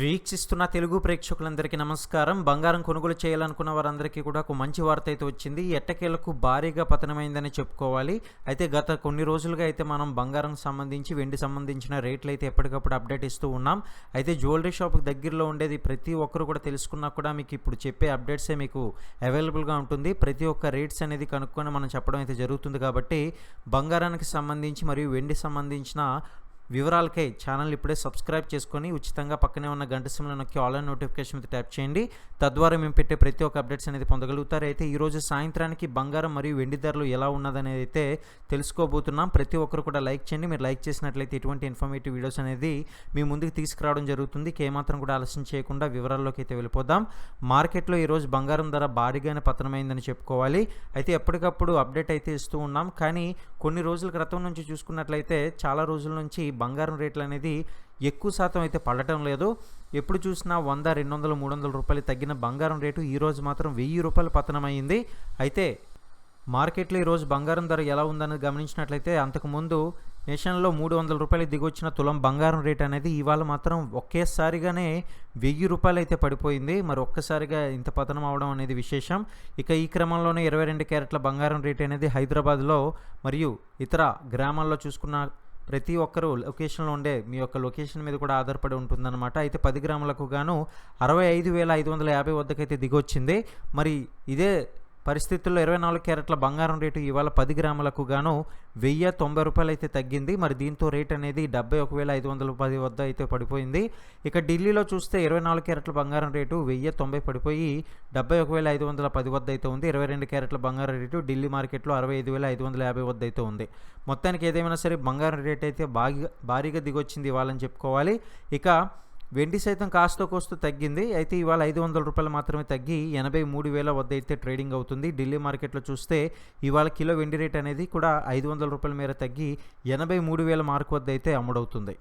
వీక్షిస్తున్న తెలుగు ప్రేక్షకులందరికీ నమస్కారం. బంగారం కొనుగోలు చేయాలనుకున్న వారందరికీ కూడా ఒక మంచి వార్త అయితే వచ్చింది. ఎట్టకేలకు భారీగా పతనమైందని చెప్పుకోవాలి. అయితే గత కొన్ని రోజులుగా అయితే మనం బంగారం సంబంధించి వెండి సంబంధించిన రేట్లు అయితే ఎప్పటికప్పుడు అప్డేట్ ఇస్తూ ఉన్నాం. అయితే జ్యువెలరీ షాప్కి దగ్గరలో ఉండేది ప్రతి ఒక్కరు కూడా తెలుసుకున్నా కూడా మీకు ఇప్పుడు చెప్పే అప్డేట్సే మీకు అవైలబుల్గా ఉంటుంది. ప్రతి ఒక్క రేట్స్ అనేది కనుక్కొని మనం చెప్పడం అయితే జరుగుతుంది కాబట్టి బంగారానికి సంబంధించి మరియు వెండి సంబంధించిన వివరాలకై ఛానల్ ఇప్పుడే సబ్స్క్రైబ్ చేసుకొని ఉచితంగా పక్కనే ఉన్న గంట సిమ్లో నొక్కి ఆన్లైన్ నోటిఫికేషన్ మీద ట్యాప్ చేయండి. తద్వారా మేము పెట్టే ప్రతి ఒక్క అప్డేట్స్ అనేది పొందగలుగుతారు. అయితే ఈరోజు సాయంత్రానికి బంగారం మరియు వెండి ధరలు ఎలా ఉన్నదనేది అయితే తెలుసుకోబోతున్నాం. ప్రతి ఒక్కరు కూడా లైక్ చేయండి. మీరు లైక్ చేసినట్లయితే ఇటువంటి ఇన్ఫర్మేటివ్ వీడియోస్ అనేది మీ ముందుకు తీసుకురావడం జరుగుతుంది. ఏమాత్రం కూడా ఆలస్యం చేయకుండా వివరాల్లోకి అయితే వెళ్ళిపోదాం. మార్కెట్లో ఈరోజు బంగారం ధర భారీగానే పతనమైందని చెప్పుకోవాలి. అయితే ఎప్పటికప్పుడు అప్డేట్ అయితే ఇస్తూ ఉన్నాం. కానీ కొన్ని రోజుల క్రితం నుంచి చూసుకున్నట్లయితే చాలా రోజుల నుంచి బంగారం రేట్లు అనేది ఎక్కువ శాతం అయితే పడటం లేదు. ఎప్పుడు చూసినా వంద రెండు వందలు మూడు వందల రూపాయలు తగ్గిన బంగారం రేటు ఈరోజు మాత్రం వెయ్యి రూపాయలు పతనమైంది. అయితే మార్కెట్లో ఈరోజు బంగారం ధర ఎలా ఉందని గమనించినట్లయితే అంతకుముందు నేషన్లో మూడు వందల రూపాయలు దిగొచ్చిన తులం బంగారం రేట్ అనేది ఇవాళ మాత్రం ఒకేసారిగానే వెయ్యి రూపాయలు అయితే పడిపోయింది. మరి ఒక్కసారిగా ఇంత పతనం అవడం అనేది విశేషం. ఇక ఈ క్రమంలోనే ఇరవై రెండు క్యారెట్ల బంగారం రేట్ అనేది హైదరాబాద్లో మరియు ఇతర గ్రామాల్లో చూసుకున్న ప్రతి ఒక్కరూ లొకేషన్లో ఉండే మీ యొక్క లొకేషన్ మీద కూడా ఆధారపడి ఉంటుందన్నమాట. అయితే పది గ్రాములకు గాను అరవై ఐదు వేల ఐదు వందల యాభై వద్దకైతే దిగొచ్చింది. మరి ఇదే పరిస్థితుల్లో ఇరవై నాలుగు క్యారెట్ల బంగారం రేటు ఇవాళ పది గ్రాములకు గాను వెయ్యి తొంభై రూపాయలు అయితే తగ్గింది. మరి దీంతో రేట్ అనేది డెబ్బై ఒక వేల ఐదు వందల పది వద్ద అయితే పడిపోయింది. ఇక ఢిల్లీలో చూస్తే ఇరవై నాలుగు క్యారెట్ల బంగారం రేటు వెయ్యి తొంభై పడిపోయి డెబ్బై ఒక వేల ఐదు వందల పది వద్ద అయితే ఉంది. ఇరవై రెండు క్యారెట్ల బంగారం రేటు ఢిల్లీ మార్కెట్లో అరవై ఐదు వేల ఐదు వందల యాభై వద్ద అయితే ఉంది. మొత్తానికి ఏదేమైనా సరే బంగారం రేట్ అయితే బాగా భారీగా దిగొచ్చింది ఇవాళని చెప్పుకోవాలి. ఇక వెండి సైతం కాస్తో కోస్తూ తగ్గింది. అయితే ఇవాళ ఐదు వందల రూపాయలు మాత్రమే తగ్గి ఎనభై మూడు వేల వద్ద అయితే ట్రేడింగ్ అవుతుంది. ఢిల్లీ మార్కెట్లో చూస్తే ఇవాళ కిలో వెండి రేట్ అనేది కూడా ఐదు వందల రూపాయల మేర తగ్గి ఎనభై మూడు వేల మార్కు వద్ద అయితే అమ్ముడవుతుంది.